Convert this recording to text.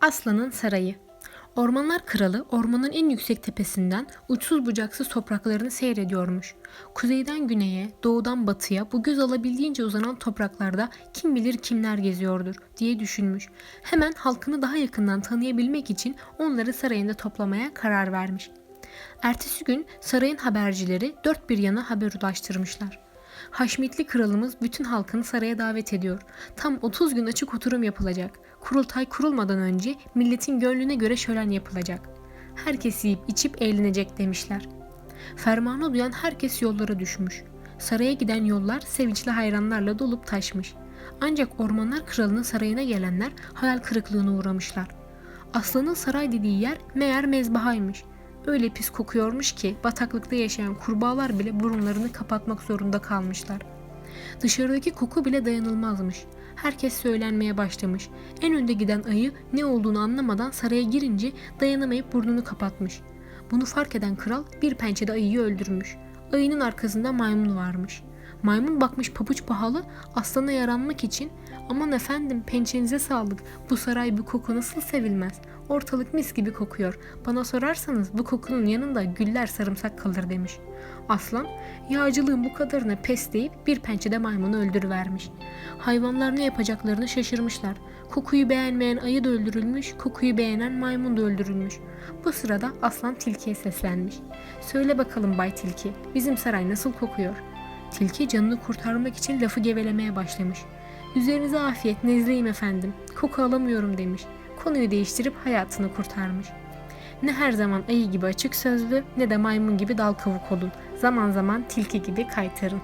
Aslanın Sarayı Ormanlar Kralı ormanın en yüksek tepesinden uçsuz bucaksız topraklarını seyrediyormuş. Kuzeyden güneye, doğudan batıya bu göz alabildiğince uzanan topraklarda kim bilir kimler geziyordur diye düşünmüş. Hemen halkını daha yakından tanıyabilmek için onları sarayında toplamaya karar vermiş. Ertesi gün sarayın habercileri dört bir yana haber ulaştırmışlar. Haşmetli kralımız bütün halkını saraya davet ediyor. Tam 30 gün açık oturum yapılacak. Kurultay kurulmadan önce milletin gönlüne göre şölen yapılacak. Herkes yiyip içip eğlenecek demişler. Fermanı duyan herkes yollara düşmüş. Saraya giden yollar sevinçli hayranlarla dolup taşmış. Ancak ormanlar kralının sarayına gelenler hayal kırıklığına uğramışlar. Aslanın saray dediği yer meğer mezbahaymış. Öyle pis kokuyormuş ki bataklıkta yaşayan kurbağalar bile burunlarını kapatmak zorunda kalmışlar. Dışarıdaki koku bile dayanılmazmış. Herkes söylenmeye başlamış. En önde giden ayı ne olduğunu anlamadan saraya girince dayanamayıp burnunu kapatmış. Bunu fark eden kral bir pençede ayıyı öldürmüş. Ayının arkasında maymun varmış. Maymun bakmış pabuç pahalı aslana yaranmak için aman efendim pençenize sağlık bu saray bu koku nasıl sevilmez ortalık mis gibi kokuyor bana sorarsanız bu kokunun yanında güller sarımsak kalır demiş. Aslan yağcılığın bu kadarına pes deyip bir pençede maymunu öldürüvermiş. Hayvanlar ne yapacaklarını şaşırmışlar. Kokuyu beğenmeyen ayı da öldürülmüş, kokuyu beğenen maymun da öldürülmüş. Bu sırada aslan tilkiye seslenmiş. Söyle bakalım Bay Tilki, bizim saray nasıl kokuyor? Tilki canını kurtarmak için lafı gevelemeye başlamış. Üzerinize afiyet nezleyim efendim. Koku alamıyorum demiş. Konuyu değiştirip hayatını kurtarmış. Ne her zaman ayı gibi açık sözlü ne de maymun gibi dal kavuk olun. Zaman zaman tilki gibi kaytarın.